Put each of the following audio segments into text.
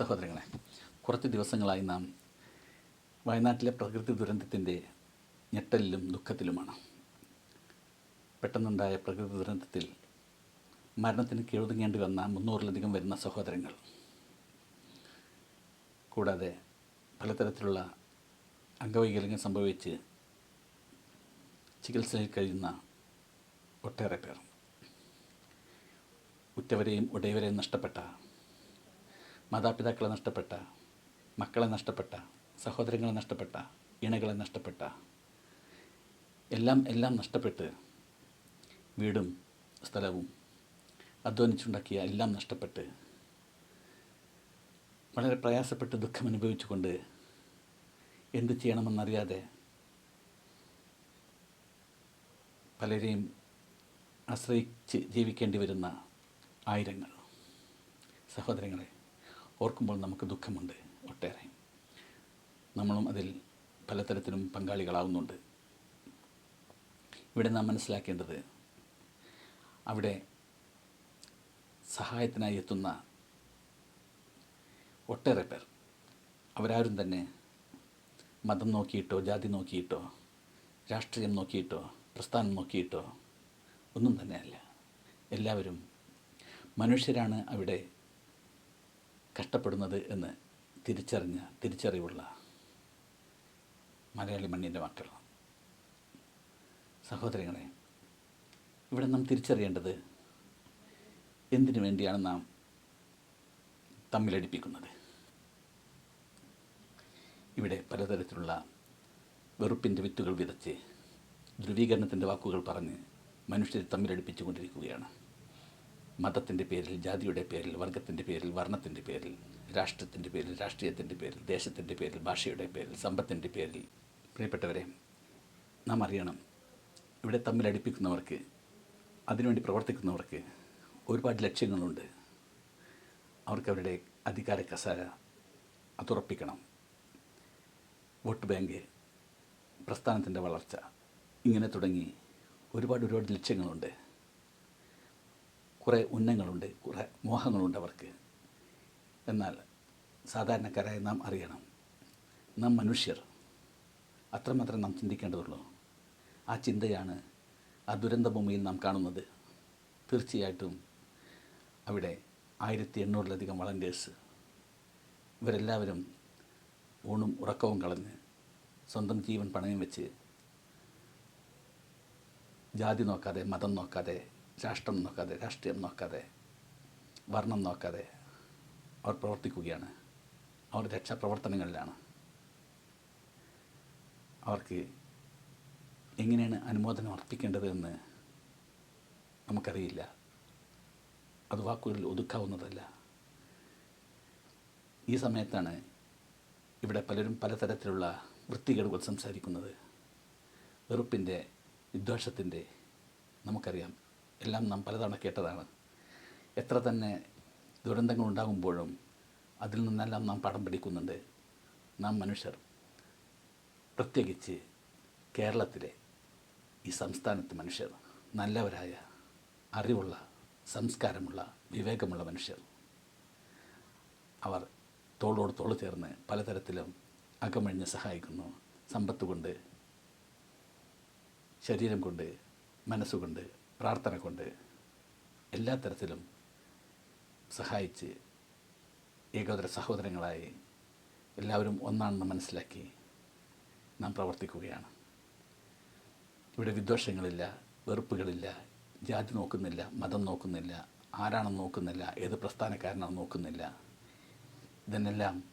സഹോദരങ്ങളെ കുറച്ച് ദിവസങ്ങളായി നാം വയനാട്ടിലെ പ്രകൃതി ദുരന്തത്തിന്റെ ഞെട്ടലിലും ദുഃഖത്തിലുമാണ്. പെട്ടെന്നുണ്ടായ പ്രകൃതി ദുരന്തത്തിൽ മരണത്തിന് കീഴൊതുങ്ങേണ്ടി വന്ന മുന്നൂറിലധികം വരുന്ന സഹോദരങ്ങൾ കൂടാതെ പലതരത്തിലുള്ള അംഗവൈകല്യങ്ങൾ സംഭവിച്ച് ചികിത്സയിൽ കഴിയുന്ന ഒട്ടേറെ പേർ. ഉറ്റവരെയും ഉടയവരെയും നഷ്ടപ്പെട്ട മാതാപിതാക്കളെ നഷ്ടപ്പെട്ട മക്കളെ നഷ്ടപ്പെട്ട സഹോദരങ്ങളെ നഷ്ടപ്പെട്ട ഇണകളെ നഷ്ടപ്പെട്ട എല്ലാം എല്ലാം നഷ്ടപ്പെട്ട് വീടും സ്ഥലവും അധ്വാനിച്ചുണ്ടാക്കിയ എല്ലാം നഷ്ടപ്പെട്ട് വളരെ പ്രയാസപ്പെട്ട് ദുഃഖം അനുഭവിച്ചുകൊണ്ട് എന്ത് ചെയ്യണമെന്നറിയാതെ പലരെയും ആശ്രയിച്ച് ജീവിക്കേണ്ടി വരുന്ന ആയിരങ്ങൾ സഹോദരങ്ങളെ ഓർക്കുമ്പോൾ നമുക്ക് ദുഃഖമുണ്ട് ഒട്ടേറെ. നമ്മളും അതിൽ പലതരത്തിലും പങ്കാളികളാവുന്നുണ്ട്. ഇവിടെ നാം മനസ്സിലാക്കേണ്ടത് അവിടെ സഹായത്തിനായി എത്തുന്ന ഒട്ടേറെ പേർ. അവരാരും തന്നെ മതം നോക്കിയിട്ടോ ജാതി നോക്കിയിട്ടോ രാഷ്ട്രീയം നോക്കിയിട്ടോ പ്രസ്ഥാനം നോക്കിയിട്ടോ ഒന്നും തന്നെയല്ല. എല്ലാവരും മനുഷ്യരാണ് അവിടെ കഷ്ടപ്പെടുന്നത് എന്ന് തിരിച്ചറിഞ്ഞ തിരിച്ചറിവുള്ള മലയാളി മണ്ണിന്റെ മക്കൾ സഹോദരങ്ങളെ ഇവിടെ നാം തിരിച്ചറിയേണ്ടത് എന്തിനു വേണ്ടിയാണ് നാം തമ്മിലടിപ്പിക്കുന്നത്? ഇവിടെ പലതരത്തിലുള്ള വെറുപ്പിന്റെ വിത്തുകൾ വിതച്ച് ധ്രുവീകരണത്തിന്റെ വാക്കുകൾ പറഞ്ഞ് മനുഷ്യരെ തമ്മിലടിപ്പിച്ചു കൊണ്ടിരിക്കുകയാണ് മതത്തിന്റെ പേരിൽ ജാതിയുടെ പേരിൽ വർഗത്തിന്റെ പേരിൽ വർണത്തിന്റെ പേരിൽ രാഷ്ട്രത്തിന്റെ പേരിൽ രാഷ്ട്രീയത്തിന്റെ പേരിൽ ദേശത്തിന്റെ പേരിൽ ഭാഷയുടെ പേരിൽ സമ്പത്തിന്റെ പേരിൽ. പ്രിയപ്പെട്ടവരെ നാം അറിയണം ഇവിടെ തമ്മിൽ അടുപ്പിക്കുന്നവർക്ക് അതിനുവേണ്ടി പ്രവർത്തിക്കുന്നവർക്ക് ഒരുപാട് ലക്ഷ്യങ്ങളുണ്ട്. അവർക്ക് അവരുടെ അധികാര കസാര അതുറപ്പിക്കണം. വോട്ട് ബാങ്ക് പ്രസ്ഥാനത്തിന്റെ വളർച്ച ഇങ്ങനെ തുടങ്ങി ഒരുപാട് ഒരുപാട് ലക്ഷ്യങ്ങളുണ്ട്. കുറേ ഉന്നങ്ങളുണ്ട് കുറേ മോഹങ്ങളുണ്ട് അവർക്ക്. എന്നാൽ സാധാരണക്കാരായ നാം അറിയണം നാം മനുഷ്യർ. അത്രമാത്രം നാം ചിന്തിക്കേണ്ടതുള്ളൂ. ആ ചിന്തയാണ് ആ ദുരന്തഭൂമിയിൽ നാം കാണുന്നത്. തീർച്ചയായിട്ടും അവിടെ ആയിരത്തി എണ്ണൂറിലധികം വളണ്ടിയേഴ്സ് ഇവരെല്ലാവരും ഊണും ഉറക്കവും കളഞ്ഞ് സ്വന്തം ജീവൻ പണയം വെച്ച് ജാതി നോക്കാതെ മതം നോക്കാതെ രാഷ്ട്രം നോക്കാതെ രാഷ്ട്രീയം നോക്കാതെ വർണം നോക്കാതെ അവർ പ്രവർത്തിക്കുകയാണ്. അവർ രക്ഷാപ്രവർത്തനങ്ങളിലാണ്. അവർക്ക് എങ്ങനെയാണ് അനുമോദനം അർപ്പിക്കേണ്ടത് എന്ന് നമുക്കറിയില്ല. അത് വാക്കുകളിൽ ഒതുക്കാവുന്നതല്ല. ഈ സമയത്താണ് ഇവിടെ പലരും പലതരത്തിലുള്ള വൃത്തികേടുകൾ സംസാരിക്കുന്നത്. വെറുപ്പിന്റെ വിദ്വേഷത്തിന്റെ നമുക്കറിയാം. എല്ലാം നാം പലതവണ കേട്ടതാണ്. എത്ര തന്നെ ദുരന്തങ്ങൾ ഉണ്ടാകുമ്പോഴും അതിൽ നിന്നെല്ലാം നാം പാഠം പഠിക്കുന്നുണ്ട്. നാം മനുഷ്യർ പ്രത്യേകിച്ച് കേരളത്തിലെ ഈ സംസ്ഥാനത്തെ മനുഷ്യർ നല്ലവരായ അറിവുള്ള സംസ്കാരമുള്ള വിവേകമുള്ള മനുഷ്യർ. അവർ തോളോട് തോൾ ചേർന്ന് പലതരത്തിലും അകമഴിഞ്ഞ് സഹായിക്കുന്നു. സമ്പത്ത് കൊണ്ട് ശരീരം കൊണ്ട് മനസ്സുകൊണ്ട് പ്രാർത്ഥന കൊണ്ട് എല്ലാ തരത്തിലും സഹായിച്ച് ഏകോദര സഹോദരങ്ങളായി എല്ലാവരും ഒന്നാണെന്ന് മനസ്സിലാക്കി നാം പ്രവർത്തിക്കുകയാണ്. ഇവിടെ വിദ്വേഷങ്ങളില്ല വെറുപ്പുകളില്ല ജാതി നോക്കുന്നില്ല മതം നോക്കുന്നില്ല ആരാണെന്ന് നോക്കുന്നില്ല ഏത് പ്രസ്ഥാനക്കാരനാണെന്ന് നോക്കുന്നില്ല. ഇതിനെല്ലാം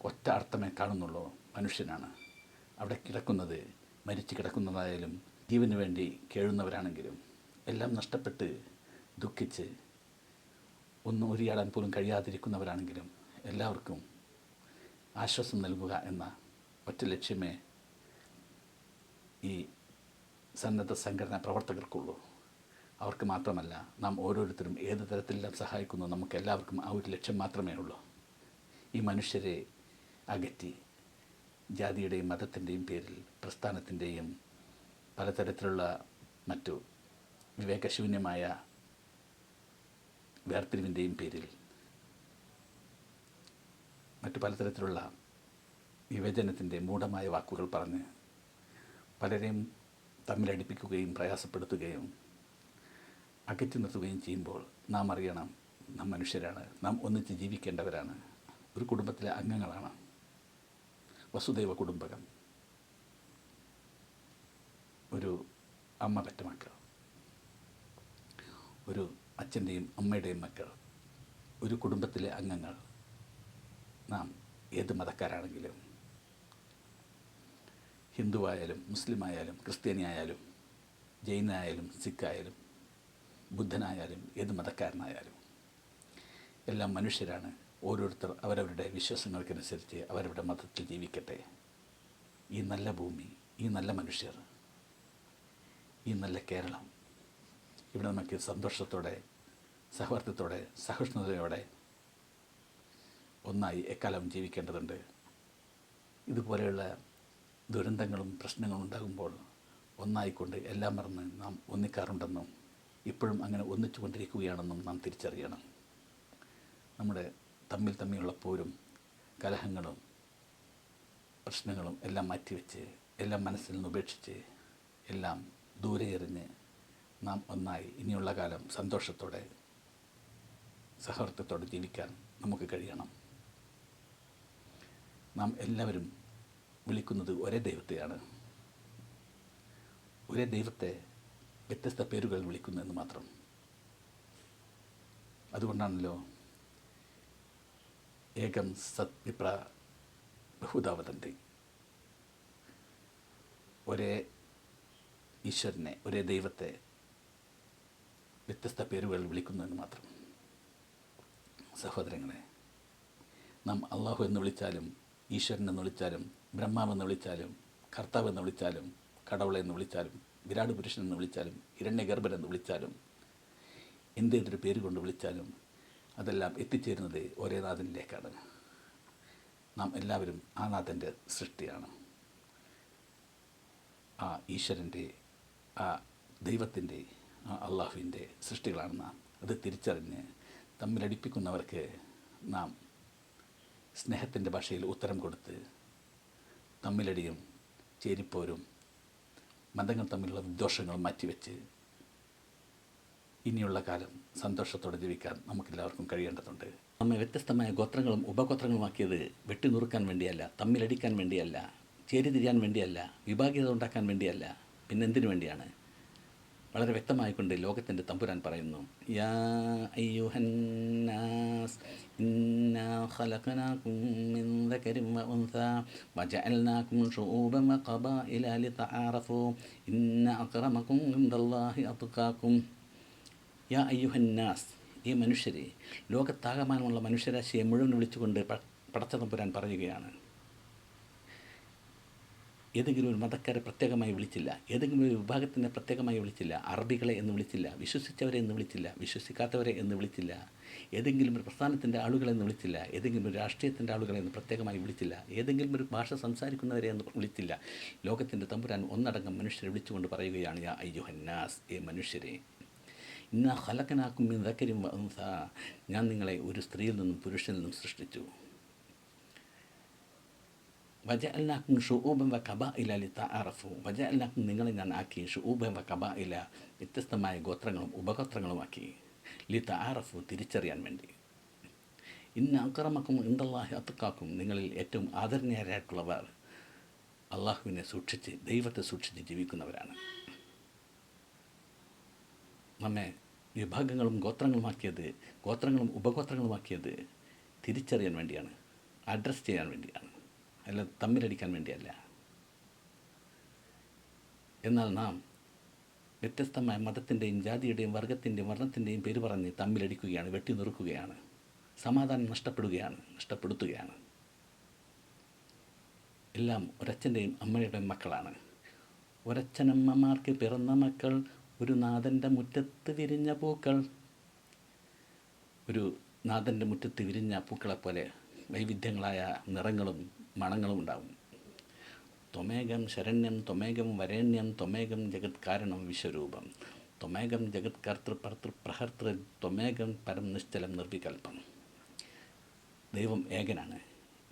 ഒറ്റ അർത്ഥമേ കാണുന്നുള്ളൂ. മനുഷ്യനാണ്. അവിടെ കിടക്കുന്നത് മരിച്ചു കിടക്കുന്നതായാലും ജീവന് വേണ്ടി കേഴുന്നവരാണെങ്കിലും എല്ലാം നഷ്ടപ്പെട്ട് ദുഃഖിച്ച് ഒന്നും ഒരിയാടാൻ പോലും കഴിയാതിരിക്കുന്നവരാണെങ്കിലും എല്ലാവർക്കും ആശ്വാസം നൽകുക എന്ന ഒറ്റ ലക്ഷ്യമേ ഈ സന്നദ്ധ സംഘടനാ പ്രവർത്തകർക്കുള്ളൂ. അവർക്ക് മാത്രമല്ല നാം ഓരോരുത്തരും ഏത് തരത്തിലെല്ലാം സഹായിക്കുന്നു നമുക്ക് എല്ലാവർക്കും ആ ഒരു ലക്ഷ്യം മാത്രമേ ഉള്ളൂ. ഈ മനുഷ്യരെ അകറ്റി ജാതിയുടെയും മതത്തിന്റെയും പേരിൽ പ്രസ്ഥാനത്തിന്റെയും പലതരത്തിലുള്ള മറ്റു വിവേകശൂന്യമായ വേർതിരിവിന്റെയും പേരിൽ മറ്റു പലതരത്തിലുള്ള വിവേചനത്തിന്റെ മൂഢമായ വാക്കുകൾ പറഞ്ഞ് പലരെയും തമ്മിലടിപ്പിക്കുകയും പ്രയാസപ്പെടുത്തുകയും അകറ്റി നിർത്തുകയും ചെയ്യുമ്പോൾ നാം അറിയണം നാം മനുഷ്യരാണ് നാം ഒന്നിച്ച് ജീവിക്കേണ്ടവരാണ്. ഒരു കുടുംബത്തിലെ അംഗങ്ങളാണ്. വസുദൈവ കുടുംബകം. ഒരു അമ്മ പെറ്റ ഒരു അച്ഛന്റെയും അമ്മയുടെയും മക്കൾ ഒരു കുടുംബത്തിലെ അംഗങ്ങൾ നാം ഏത് മതക്കാരാണെങ്കിലും ഹിന്ദുവായാലും മുസ്ലിമായാലും ക്രിസ്ത്യാനിയായാലും ജൈനായാലും സിഖായാലും ബുദ്ധനായാലും ഏത് മതക്കാരനായാലും എല്ലാം മനുഷ്യരാണ്. ഓരോരുത്തർ അവരവരുടെ വിശ്വാസങ്ങൾക്കനുസരിച്ച് അവരവരുടെ മതത്തിൽ ജീവിക്കട്ടെ. ഈ നല്ല ഭൂമി ഈ നല്ല മനുഷ്യർ ഈ നല്ല കേരളം ഇവിടെ നമുക്ക് സന്തോഷത്തോടെ സഹവർത്തിത്തോടെ സഹിഷ്ണുതയോടെ ഒന്നായി എക്കാലം ജീവിക്കേണ്ടതുണ്ട്. ഇതുപോലെയുള്ള ദുരന്തങ്ങളും പ്രശ്നങ്ങളും ഉണ്ടാകുമ്പോൾ ഒന്നായിക്കൊണ്ട് എല്ലാം മറന്ന് നാം ഒന്നിക്കാറുണ്ടെന്നും ഇപ്പോഴും അങ്ങനെ ഒന്നിച്ചു കൊണ്ടിരിക്കുകയാണെന്നും നാം തിരിച്ചറിയണം. നമ്മുടെ തമ്മിൽ തമ്മിലുള്ള പോരും കലഹങ്ങളും പ്രശ്നങ്ങളും എല്ലാം മാറ്റിവെച്ച് എല്ലാം മനസ്സിൽ നിന്ന് ഉപേക്ഷിച്ച് എല്ലാം ദൂരെ എറിഞ്ഞ് നാം ഒന്നായി. ഇനിയുള്ള കാലം സന്തോഷത്തോടെ സഹവർത്തത്തോടെ ജീവിക്കാൻ നമുക്ക് കഴിയണം. നാം എല്ലാവരും വിളിക്കുന്നത് ഒരേ ദൈവത്തെയാണ്. ഒരേ ദൈവത്തെ വ്യത്യസ്ത പേരുകൾ വിളിക്കുന്നതെന്ന് മാത്രം. അതുകൊണ്ടാണല്ലോ ഏകം സത്വിപ്ര ബഹുദാവതന്തി ഒരേ ഈശ്വരനെ ഒരേ ദൈവത്തെ വ്യത്യസ്ത പേരുകൾ വിളിക്കുന്നതിന് മാത്രം. സഹോദരങ്ങളെ നാം അള്ളാഹു എന്ന് വിളിച്ചാലും ഈശ്വരൻ എന്ന് വിളിച്ചാലും ബ്രഹ്മാവ് എന്ന് വിളിച്ചാലും കർത്താവ് എന്ന് വിളിച്ചാലും കടവള എന്ന് വിളിച്ചാലും വിരാട് പുരുഷൻ എന്ന് വിളിച്ചാലും ഇരണ്യഗർഭൻ എന്ന് വിളിച്ചാലും എന്തേതൊരു പേര് കൊണ്ട് വിളിച്ചാലും അതെല്ലാം എത്തിച്ചേരുന്നത് ഒരേ നാഥനിലേക്കാണ്. നാം എല്ലാവരും ആ നാഥന്റെ സൃഷ്ടിയാണ്. ആ ഈശ്വരന്റെ ആ ദൈവത്തിന്റെ അള്ളാഹുവിന്റെ സൃഷ്ടികളാണ് നാം. അത് തിരിച്ചറിഞ്ഞ് തമ്മിലടിപ്പിക്കുന്നവർക്ക് നാം സ്നേഹത്തിന്റെ ഭാഷയിൽ ഉത്തരം കൊടുത്ത് തമ്മിലടിയും ചേരിപ്പോരും മതങ്ങൾ തമ്മിലുള്ള വിദ്വേഷങ്ങളും മാറ്റിവെച്ച് ഇനിയുള്ള കാലം സന്തോഷത്തോടെ ജീവിക്കാൻ നമുക്കെല്ലാവർക്കും കഴിയേണ്ടതുണ്ട്. നമ്മെ വ്യത്യസ്തമായ ഗോത്രങ്ങളും ഉപഗോത്രങ്ങളുമാക്കിയത് വെട്ടിനുറുക്കാൻ വേണ്ടിയല്ല തമ്മിലടിക്കാൻ വേണ്ടിയല്ല ചേരിതിരിയാൻ വേണ്ടിയല്ല വിഭാഗീയത ഉണ്ടാക്കാൻ വേണ്ടിയല്ല പിന്നെന്തിനു വേണ്ടിയാണ്? വളരെ വ്യക്തമായിക്കൊണ്ട് ലോകത്തിന്റെ തമ്പുരാൻ പറയുന്നു യാ ഈ മനുഷ്യരെ ലോകത്താകമാനമുള്ള മനുഷ്യരാശിയെ മുഴുവൻ വിളിച്ചുകൊണ്ട് പ- പടച്ച തമ്പുരാൻ പറയുകയാണ്. ഏതെങ്കിലും ഒരു മതക്കാരെ പ്രത്യേകമായി വിളിച്ചില്ല ഏതെങ്കിലും ഒരു വിഭാഗത്തിനെ പ്രത്യേകമായി വിളിച്ചില്ല അറബികളെ എന്ന് വിളിച്ചില്ല വിശ്വസിച്ചവരെ എന്ന് വിളിച്ചില്ല വിശ്വസിക്കാത്തവരെ എന്ന് വിളിച്ചില്ല ഏതെങ്കിലും ഒരു പ്രസ്ഥാനത്തിന്റെ ആളുകളെ എന്ന് വിളിച്ചില്ല ഏതെങ്കിലും ഒരു രാഷ്ട്രീയത്തിന്റെ ആളുകളെ എന്ന് പ്രത്യേകമായി വിളിച്ചില്ല ഏതെങ്കിലും ഒരു ഭാഷ സംസാരിക്കുന്നവരെ എന്ന് വിളിച്ചില്ല. ലോകത്തിന്റെ തമ്പുരാൻ ഒന്നടങ്കം മനുഷ്യരെ വിളിച്ചുകൊണ്ട് പറയുകയാണ് യാ അയ്യുഹന്നാസ് ഏ മനുഷ്യരെ ഇന്ന ഹലക്കനാക്കും വംസ ഞാൻ നിങ്ങളെ ഒരു സ്ത്രീയിൽ നിന്നും പുരുഷനിൽ നിന്നും സൃഷ്ടിച്ചു. വജഅൽനാക്കും ഷുഊബൻ വ കബ ഇല ലി തഅറഫു വജഅൽനാക്കും നിങ്ങളെ ഞാൻ ആക്കി ഷുഊബൻ വ കബ ഇല വ്യത്യസ്തമായ ഗോത്രങ്ങളും ഉപഗോത്രങ്ങളുമാക്കി ലി തഅറഫു തിരിച്ചറിയാൻ വേണ്ടി. ഇന്ന അക്രമക്കും ഇന്ദല്ലാഹി അത്തുക്കാക്കും നിങ്ങളിൽ ഏറ്റവും ആദരണീയരായിട്ടുള്ളവർ അള്ളാഹുവിനെ സൂക്ഷിച്ച് ദൈവത്തെ സൂക്ഷിച്ച് ജീവിക്കുന്നവരാണ്. നമ്മെ വിഭാഗങ്ങളും ഗോത്രങ്ങളുമാക്കിയത് ഗോത്രങ്ങളും ഉപഗോത്രങ്ങളുമാക്കിയത് തിരിച്ചറിയാൻ വേണ്ടിയാണ് അഡ്രസ്സ് ചെയ്യാൻ വേണ്ടിയാണ്. അല്ല തമ്മിലടിക്കാൻ വേണ്ടിയല്ല. എന്നാൽ നാം വ്യത്യസ്തമായ മതത്തിന്റെയും ജാതിയുടെയും വർഗത്തിന്റെയും വർണത്തിന്റെയും പേര് പറഞ്ഞ് തമ്മിലടിക്കുകയാണ് വെട്ടി നുറുക്കുകയാണ്. സമാധാനം നഷ്ടപ്പെടുകയാണ് നഷ്ടപ്പെടുത്തുകയാണ്. എല്ലാം ഒരച്ഛന്റെയും അമ്മയുടെയും മക്കളാണ്. ഒരച്ഛനമ്മമാർക്ക് പിറന്ന മക്കൾ ഒരു നാഥന്റെ മുറ്റത്ത് വിരിഞ്ഞ പൂക്കൾ. ഒരു നാഥന്റെ മുറ്റത്ത് വിരിഞ്ഞ പൂക്കളെപ്പോലെ വൈവിധ്യങ്ങളായ നിറങ്ങളും മണങ്ങളും ഉണ്ടാകും ത്വമേകം ശരണ്യം ത്വമേകം വരേണ്യം ത്വമേകം ജഗത് കാരണം വിശ്വരൂപം. ത്വമേകം ജഗത് കർത്തൃ ഭർത്തൃ പ്രഹർത്തൃ ത്വമേകം പരം നിശ്ചലം നിർവികൽപ്പം. ദൈവം ഏകനാണ്.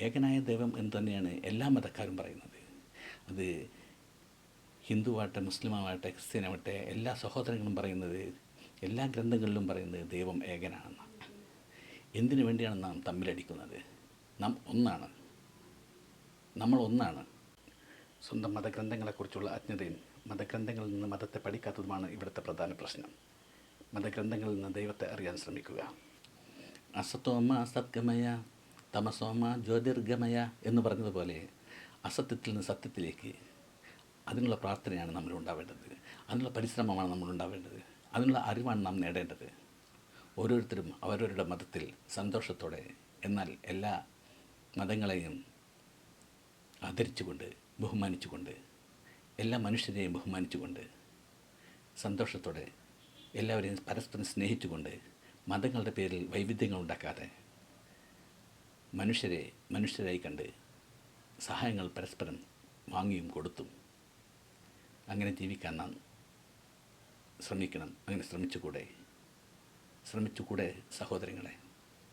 ഏകനായ ദൈവം എന്ന് തന്നെയാണ് എല്ലാ മതക്കാരും പറയുന്നത്. അത് ഹിന്ദുവാകട്ടെ മുസ്ലിമാവട്ടെ ക്രിസ്ത്യനാവട്ടെ എല്ലാ സഹോദരങ്ങളും പറയുന്നത് എല്ലാ ഗ്രന്ഥങ്ങളിലും പറയുന്നത് ദൈവം ഏകനാണെന്നാണ്. എന്തിനു വേണ്ടിയാണ് നാം തമ്മിലടിക്കുന്നത്? നാം ഒന്നാണ്. നമ്മൾ ഒന്നാണ് സ്വന്തം മതഗ്രന്ഥങ്ങളെക്കുറിച്ചുള്ള അജ്ഞതയും മതഗ്രന്ഥങ്ങളിൽ നിന്ന് മതത്തെ പഠിക്കാത്തതുമാണ് ഇവിടുത്തെ പ്രധാന പ്രശ്നം. മതഗ്രന്ഥങ്ങളിൽ നിന്ന് ദൈവത്തെ അറിയാൻ ശ്രമിക്കുക. അസത്തോമ സത്ഗമയ തമസോമ ജ്യോതിർഗമയ എന്ന് പറഞ്ഞതുപോലെ അസത്യത്തിൽ നിന്ന് സത്യത്തിലേക്ക് അതിനുള്ള പ്രാർത്ഥനയാണ് നമ്മൾ ഉണ്ടാവേണ്ടത്. അതിനുള്ള പരിശ്രമമാണ് നമ്മൾ ഉണ്ടാവേണ്ടത്. അതിനുള്ള അറിവാണ് നാം നേടേണ്ടത്. ഓരോരുത്തരും അവരവരുടെ മതത്തിൽ സന്തോഷത്തോടെ എന്നാൽ എല്ലാ മതങ്ങളെയും ആദരിച്ചുകൊണ്ട് ബഹുമാനിച്ചുകൊണ്ട് എല്ലാ മനുഷ്യരെയും ബഹുമാനിച്ചുകൊണ്ട് സന്തോഷത്തോടെ എല്ലാവരെയും പരസ്പരം സ്നേഹിച്ചുകൊണ്ട് മതങ്ങളുടെ പേരിൽ വൈവിധ്യങ്ങൾ ഉണ്ടാക്കാതെ മനുഷ്യരെ മനുഷ്യരായി കണ്ട് സഹായങ്ങൾ പരസ്പരം വാങ്ങിയും കൊടുത്തും അങ്ങനെ ജീവിക്കാൻ നാം ശ്രമിക്കണം അങ്ങനെ ശ്രമിച്ചുകൂടെ? ശ്രമിച്ചുകൂടെ സഹോദരങ്ങളെ?